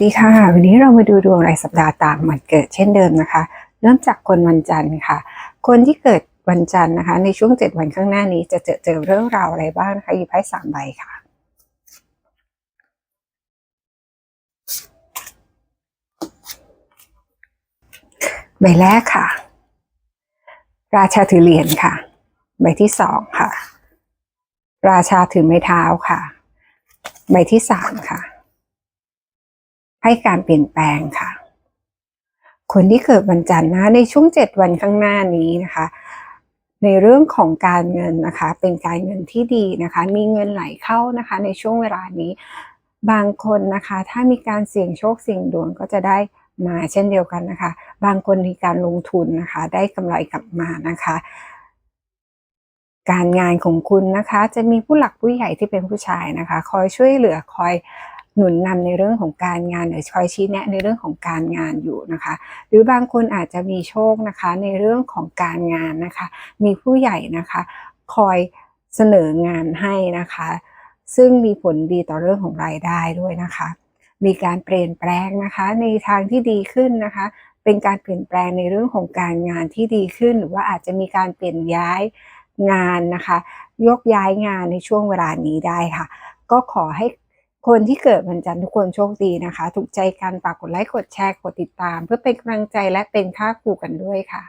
ดีค่ะวันนี้เรามาดูดวงรายสัปดาห์ตามวันเกิดเช่นเดิมนะคะ เริ่มจากคนวันจันทร์ค่ะ คนที่เกิดวันจันทร์นะคะ ในช่วง 7 วันข้างหน้านี้จะเจอเจอเรื่องราวอะไรบ้างนะคะหยิบไพ่สามใบค่ะ ใบแรกค่ะ ราชาถือเหรียญค่ะ ใบที่สองค่ะ ราชาถือไม้เท้าค่ะ ใบที่สามค่ะ ให้การเปลี่ยนแปลงค่ะ คนที่เกิดวันจันทร์นะในช่วงเจ็ดวันข้างหน้านี้นะคะ ในเรื่องของการเงินนะคะ เป็นการเงินที่ดีนะคะ มีเงินไหลเข้านะคะ ในช่วงเวลานี้ บางคนนะคะ ถ้ามีการเสี่ยงโชคเสี่ยงดวงก็จะได้มาเช่นเดียวกันนะคะ บางคนมีการลงทุนนะคะ ได้กำไรกลับมานะคะ การงานของคุณนะคะ จะมีผู้หลักผู้ใหญ่ที่เป็นผู้ชายนะคะ คอยช่วยเหลือคอย หนุนนำในเรื่องของการงานหรือคอยชี้แนะในเรื่องของการงานอยู่นะคะ หรือบางคนอาจจะมีโชคนะคะในเรื่องของการงานนะคะ มีผู้ใหญ่นะคะ คอยเสนองานให้นะคะ ซึ่งมีผลดีต่อเรื่องของรายได้ด้วยนะคะ มีการเปลี่ยนแปลงนะคะ ในทางที่ดีขึ้นนะคะ เป็นการเปลี่ยนแปลงในเรื่องของการงานที่ดีขึ้น หรือว่าอาจจะมีการเปลี่ยนย้ายงานนะคะ ยกย้ายงานในช่วงเวลานี้ได้ค่ะ ก็ขอให้ คนที่เกิดวันจันทร์ทุกคนโชคดีนะคะ ถูกใจกันฝากกดไลค์กดแชร์กดติดตาม เพื่อเป็นกำลังใจและเป็นค่าครูกันด้วยค่ะ